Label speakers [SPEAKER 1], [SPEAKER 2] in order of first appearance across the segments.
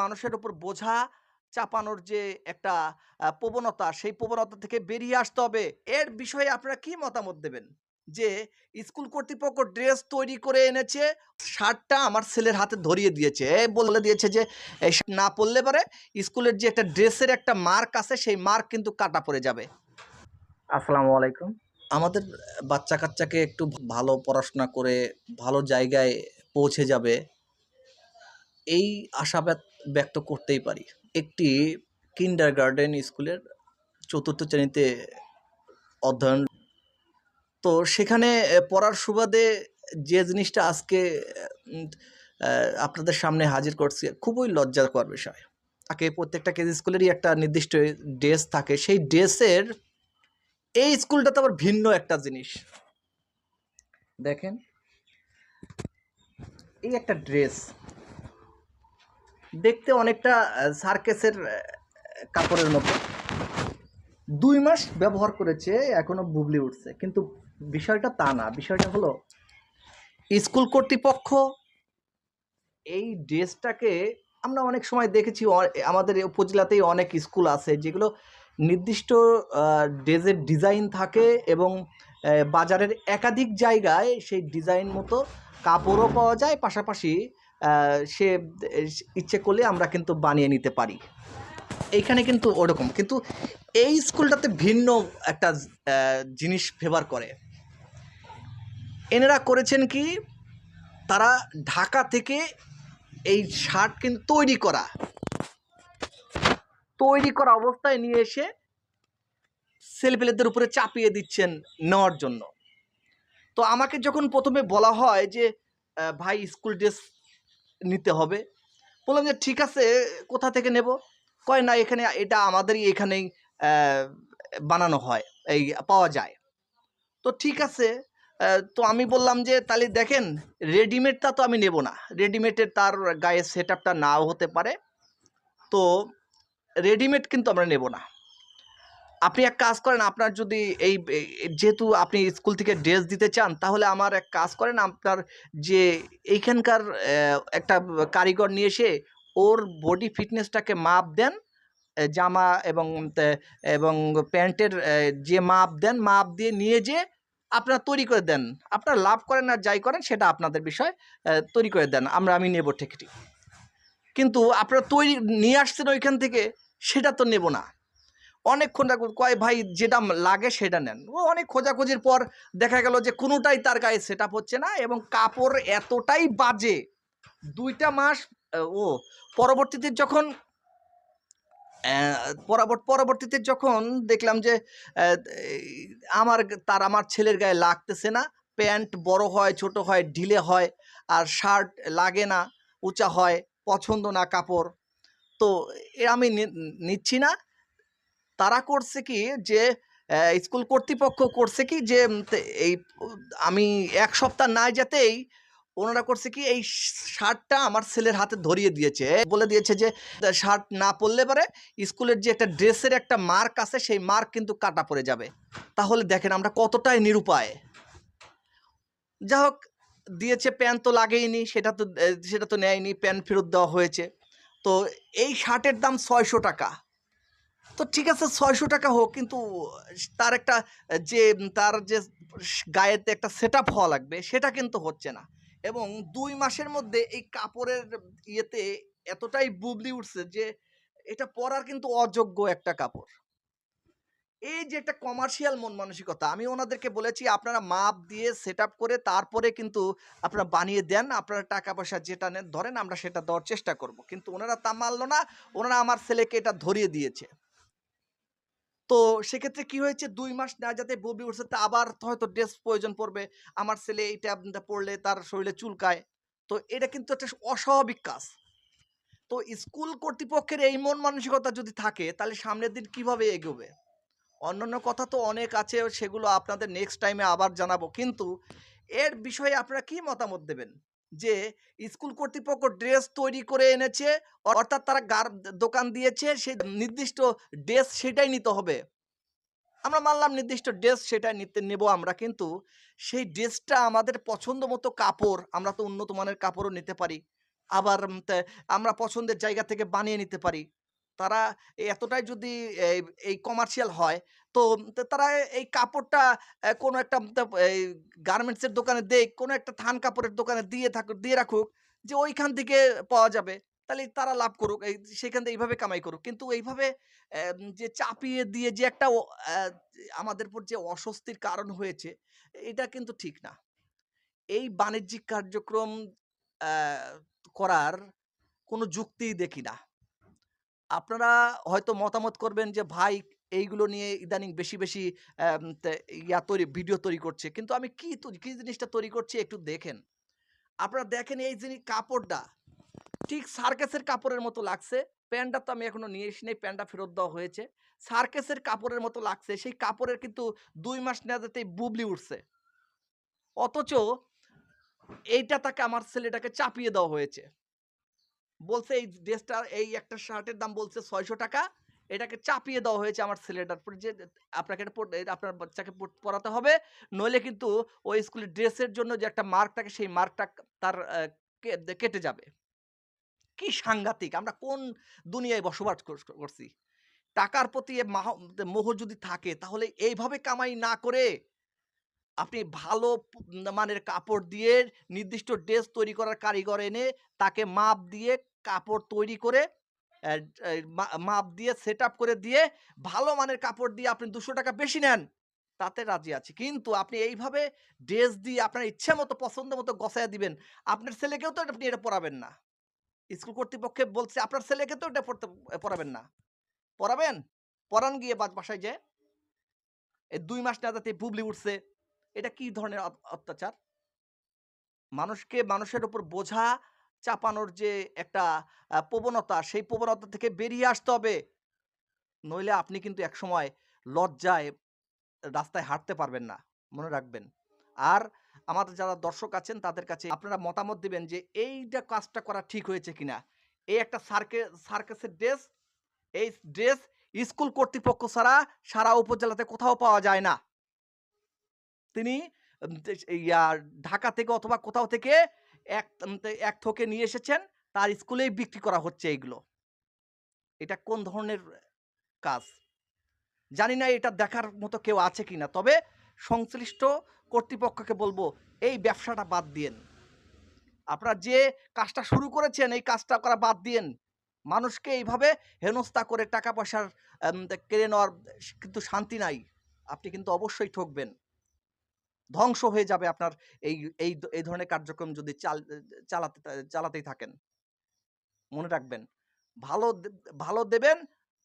[SPEAKER 1] মানুষের উপর বোঝা চাপানোর যে একটা প্রবণতা, সেই প্রবণতা থেকে বেরিয়ে আসতে হবে। এর বিষয়ে আপনারা কি মতামত দেবেন? যে স্কুল কর্তৃপক্ষ ড্রেস তৈরি করে এনেছে, শার্টটা আমার ছেলের হাতে ধরিয়ে দিয়েছে। বলে দিয়েছে যে না পড়লে পরে স্কুলের যে একটা ড্রেসের একটা মার্ক আছে, সেই মার্ক কিন্তু কাটা পড়ে যাবে।
[SPEAKER 2] আসসালামু আলাইকুম।
[SPEAKER 1] আমাদের বাচ্চা-কাচ্চাকে একটু ভালো পড়াশোনা করে ভালো জায়গায় পৌঁছে যাবে, এই আশাবাদ ব্যক্ত করতেই পারি। একটি কিন্ডার গার্ডেন স্কুলের চতুর্থ শ্রেণীতে অধ্যয়ন তো সেখানে পড়ার সুবাদে যে জিনিসটা আজকে আপনাদের সামনে হাজির করছি, খুবই লজ্জাকর বিষয়। তাকে প্রত্যেকটা কেজি স্কুলেরই একটা নির্দিষ্ট ড্রেস থাকে। সেই ড্রেসের এই স্কুলটা তো আবার ভিন্ন একটা জিনিস। দেখেন। এই একটা ড্রেস। দেখতে অনেকটা সার্কেসের কাপড়ের মতো। দুই মাস ব্যবহার করেছে, এখনও বুবলি উঠছে। কিন্তু বিষয়টা তা না। বিষয়টা হলো স্কুল কর্তৃপক্ষ এই ড্রেসটাকে আমরা অনেক সময় দেখেছি আমাদের উপজেলাতেই অনেক স্কুল আছে যেগুলো নির্দিষ্ট ড্রেসের ডিজাইন থাকে এবং বাজারের একাধিক জায়গায় সেই ডিজাইন মতো কাপড়ও পাওয়া যায়। পাশাপাশি সে ইচ্ছে করলে আমরা কিন্তু বানিয়ে নিতে পারি। এইখানে কিন্তু ওরকম। কিন্তু এই স্কুলটাতে ভিন্ন একটা জিনিস ফেভার করে। এনারা করেছেন কি? তারা ঢাকা থেকে এই শার্ট কিন্তু তৈরি করা। তৈরি করা অবস্থায় নিয়ে এসে ছেলেপেলেদের উপরে চাপিয়ে দিচ্ছেন নেওয়ার জন্য। তো আমাকে যখন প্রথমে বলা হয় যে, ভাই স্কুল ড্রেস নিতে হবে।" বললাম যে, "ঠিক আছে, কোথা থেকে নেব?" কয়, "না এখানে এটা আমাদেরই এখানেই বানানো হয়, এই পাওয়া যায়।" তো ঠিক আছে। তো আমি বললাম যে, "তাহলে দেখেন রেডিমেডটা তো আমি নেব না। রেডিমেডের তার গায়ে সেটআপটা নাও হতে পারে। তো রেডিমেড কিন্তু আমরা নেব না। আপনি এক কাজ করেন, আপনার যদি এই যেহেতু আপনি স্কুল থেকে ড্রেস দিতে চান, তাহলে আমার এক কাজ করেন, আপনার যে এইখানকার একটা কারিগর নিয়ে এসে ওর বডি ফিটনেসটাকে মাপ দেন। জামা এবং এবং প্যান্টের যে মাপ দেন, মাপ দিয়ে নিয়ে যেয়ে আপনারা তৈরি করে দেন। আপনারা লাভ করেন আর যাই করেন সেটা আপনাদের বিষয়। তৈরি করে দেন। আমরা আমি নেব ঠিকই। কিন্তু আপনারা তৈরি নিয়ে আসছেন ওইখান থেকে, সেটা তো নেব না। অনেকক্ষণ কয়, "ভাই যেটা লাগে সেটা নেন।" ও অনেক খোঁজাখুঁজির পর দেখা গেল যে কোনোটাই তার গায়ে সেটআপ হচ্ছে না এবং কাপড় এতটাই বাজে, দুইটা মাস ও পরবর্তীতে যখন পরবর্তীতে যখন দেখলাম যে আমার তার আমার ছেলের গায়ে লাগতেছে না। প্যান্ট বড় হয়, ছোট হয়, ঢিলে হয়। আর শার্ট লাগে না, উঁচা হয়, পছন্দ না কাপড়। তো আমি নিচ্ছি না। তারা করছে কি যে স্কুল কর্তৃপক্ষ করছে কি যে এই আমি এক সপ্তাহ না যেতেই ওনারা করছে কি এই শার্টটা আমার ছেলের হাতে ধরিয়ে দিয়েছে। বলে দিয়েছে যে শার্ট না পরলে পরে স্কুলের যে একটা ড্রেসের একটা মার্ক আছে, সেই মার্ক কিন্তু কাটা পড়ে যাবে। তাহলে দেখেন আমরা কতটাই নিরুপায়। যা হোক দিয়েছে প্যান্ট তো লাগেইনি, সেটা তো সেটা তো নেয়নি। প্যান্ট ফেরত দেওয়া হয়েছে। তো এই শার্টের দাম ৳৬০০ তো ঠিক আছে ৳৬০০ হোক কিন্তু তার একটা যে তার যে গায়েতে একটা সেট আপ হওয়া লাগবে, সেটা কিন্তু হচ্ছে না। এবং দুই মাসের মধ্যে এই কাপড়ের ইয়েতে এতটাই বুবলি উঠছে যে এটা পরার কিন্তু অযোগ্য একটা কাপড়। এই যে একটা কমার্শিয়াল মন মানসিকতা, আমি ওনাদেরকে বলেছি, "আপনারা মাপ দিয়ে সেটআপ করে তারপরে কিন্তু আপনারা বানিয়ে দেন। আপনারা টাকা-পয়সা যেটা নেন ধরেন, আমরা সেটা দেওয়ার চেষ্টা করব।" কিন্তু ওনারা তা মানল না। ওনারা আমার ছেলেকে এটা ধরিয়ে দিয়েছে। তো সেক্ষেত্রে কি হয়েছে দুই মাস না যাতে বুবলি উঠছে, তা আবার হয়তো ড্রেস প্রয়োজন পড়বে। আমার ছেলে এইটা পড়লে তার শরীরে চুলকায়। তো এটা কিন্তু একটা অস্বাভাবিক কাজ। তো স্কুল কর্তৃপক্ষের এই মন মানসিকতা যদি থাকে, তাহলে সামনের দিন কীভাবে এগোবে? অন্যান্য কথা তো অনেক আছে, সেগুলো আপনাদের নেক্সট টাইমে আবার জানাব। কিন্তু এর বিষয়ে আপনারা কি মতামত দেবেন? যে স্কুল কর্তৃপক্ষ ড্রেস তৈরি করে এনেছে, অর্থাৎ তারা গার দোকান দিয়েছে, সেই নির্দিষ্ট ড্রেস সেটাই নিতে হবে। আমরা মানলাম নির্দিষ্ট ড্রেস সেটাই নিতে নেব আমরা। কিন্তু সেই ড্রেসটা আমাদের পছন্দ মতো কাপড়, আমরা তো উন্নত মানের কাপড়ও নিতে পারি। আবার আমরা পছন্দের জায়গা থেকে বানিয়ে নিতে পারি। তারা এতটাই যদি এই কমার্শিয়াল হয়, তো তারা এই কাপড়টা কোনো একটা এই গার্মেন্টসের দোকানে দেক, কোনো একটা থান কাপড়ের দোকানে দিয়ে থাকুক দিয়ে রাখুক যে ওইখান থেকে পাওয়া যাবে। তাহলে তারা লাভ করুক। এই সেখান থেকে এইভাবে কামাই করুক। কিন্তু এইভাবে যে চাপিয়ে দিয়ে যে একটা আমাদের উপর যে অস্বস্তির কারণ হয়েছে, এটা কিন্তু ঠিক না। এই বাণিজ্যিক কার্যক্রম করার কোনো যুক্তিই দেখি না। আপনারা হয়তো মতামত করবেন যে ভাই এইগুলো নিয়ে ইদানিং বেশি, বেশি ইয়া তৈরি ভিডিও তৈরি করছে। কিন্তু আমি কি কি জিনিসটা তৈরি করছি একটু দেখেন। আপনারা দেখেন এই জিনি কাপড়টা ঠিক সার্কাসের কাপড়ের মতো লাগছে। প্যান্টটা তো আমি এখনও নিয়ে নাই। প্যান্টটা ফেরত দেওয়া হয়েছে। সার্কাসের কাপড়ের মতো লাগছে। সেই কাপড়ের কিন্তু দুই মাস না যেতেই বুবলি উঠছে। অথচ এইটা তাকে আমার ছেলেটাকে চাপিয়ে দেওয়া হয়েছে। বলছে এই ড্রেসটা, এই একটা শার্টের দাম বলছে ৳৬০০ এটাকে চাপিয়ে দেওয়া হয়েছে আমার ছেলেটার যে আপনাকে এটা আপনার বাচ্চাকে পড়াতে হবে। নইলে কিন্তু ওই স্কুলের ড্রেসের জন্য যে একটা মার্ক থাকে সেই মার্কটা তার কেটে যাবে। কি সাংঘাতিক! আমরা কোন দুনিয়ায় বসবাস করছি? টাকার প্রতি মোহ যদি থাকে তাহলে এইভাবে কামাই না করে আপনি ভালো মানের কাপড় দিয়ে নির্দিষ্ট ড্রেস তৈরি করার কারিগর এনে তাকে মাপ দিয়ে কাপড় তৈরি করে মাপ দিয়ে সেটআপ করে দিয়ে ভালো মানের কাপড় দিয়ে আপনি ৳২০০ বেশি নেন। তাতে রাজি আছি। কিন্তু আপনি এইভাবে ড্রেস দিয়ে আপনার ইচ্ছে মতো, পছন্দ মতো গছায়া দিবেন। আপনার ছেলেকেও তো আপনি এটা পড়াবেন না। স্কুল কর্তৃপক্ষে বলছে, আপনার ছেলেকে তো এটা পড়তে পড়াবেন না। পড়াবেন? পড়ান গিয়ে বাসায় যেয়ে। এই দুই মাস না যেতেই বুবলি উঠছে। এটা কি ধরনের অত্যাচার? মানুষকে মানুষের উপর বোঝা চাপানোর যে একটা প্রবণতা, সেই প্রবণতা থেকে বেরিয়ে আসতে হবে। নইলে আপনি কিন্তু একসময় লজ্জায় রাস্তায় হাঁটতে পারবেন না। মনে রাখবেন। আর আমাদের যারা দর্শক আছেন তাদের কাছে আপনারা মতামত দিবেন যে এইটা কাজটা করা ঠিক হয়েছে কিনা? এই একটা সার্কে সার্কাসের ড্রেস, এই ড্রেস স্কুল কর্তৃপক্ষ ছাড়া সারা উপজেলাতে কোথাও পাওয়া যায় না। তিনি ঢাকা থেকে অথবা কোথাও থেকে এক এক থোকে নিয়ে এসেছেন। তার স্কুলেই বিক্রি করা হচ্ছে এইগুলো। এটা কোন ধরনের কাজ? জানি না, এটা দেখার মতো কেউ আছে কিনা। তবে সংশ্লিষ্ট কর্তৃপক্ষকে বলব, এই ব্যবসাটা বাদ দিয়েন। আপনারা যে কাজটা শুরু করেছেন, এই কাজটা করা বাদ দিয়েন। মানুষকে এইভাবে হেনস্থা করে টাকা পয়সার কেড়ে নেওয়ার কিন্তু শান্তি নাই। আপনি কিন্তু অবশ্যই ঠকবেন। ধ্বংস হয়ে যাবে আপনার এই এই এই ধরনের কার্যক্রম যদি চাল, চালাতে, চালাতেই থাকেন। মনে রাখবেন। ভালো ভালো দেবেন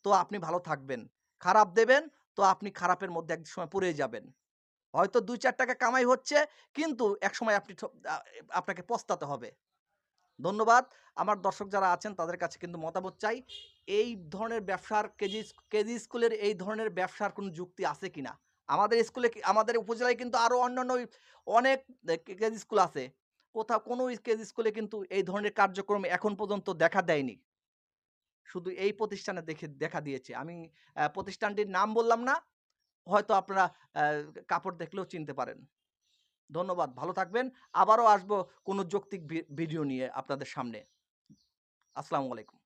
[SPEAKER 1] তো আপনি ভালো থাকবেন। খারাপ দেবেন তো আপনি খারাপের মধ্যে এক সময় পড়ে যাবেন। হয়তো ২-৪ টাকা কামাই হচ্ছে কিন্তু এক সময় আপনি আপনাকে পস্তাতে হবে। ধন্যবাদ। আমার দর্শক যারা আছেন তাদের কাছে কিন্তু মতামত চাই। এই ধরনের ব্যবসার কেজি কেজি স্কুলের এই ধরনের ব্যবসার কোনো যুক্তি আছে কিনা? আমাদের স্কুলে আমাদের উপজেলায় কিন্তু আরও অন্যান্য অনেক কেজি স্কুল আছে। কোথাও কোনো কেজি স্কুলে কিন্তু এই ধরনের কার্যক্রম এখন পর্যন্ত দেখা দেয়নি। শুধু এই প্রতিষ্ঠানে দেখে, দেখা দিয়েছে। আমি প্রতিষ্ঠানটির নাম বললাম না। হয়তো আপনারা কাপড় দেখলেও চিনতে পারেন। ধন্যবাদ। ভালো থাকবেন। আবারও আসব কোনো যৌক্তিক ভিডিও নিয়ে আপনাদের সামনে। আসসালামু আলাইকুম।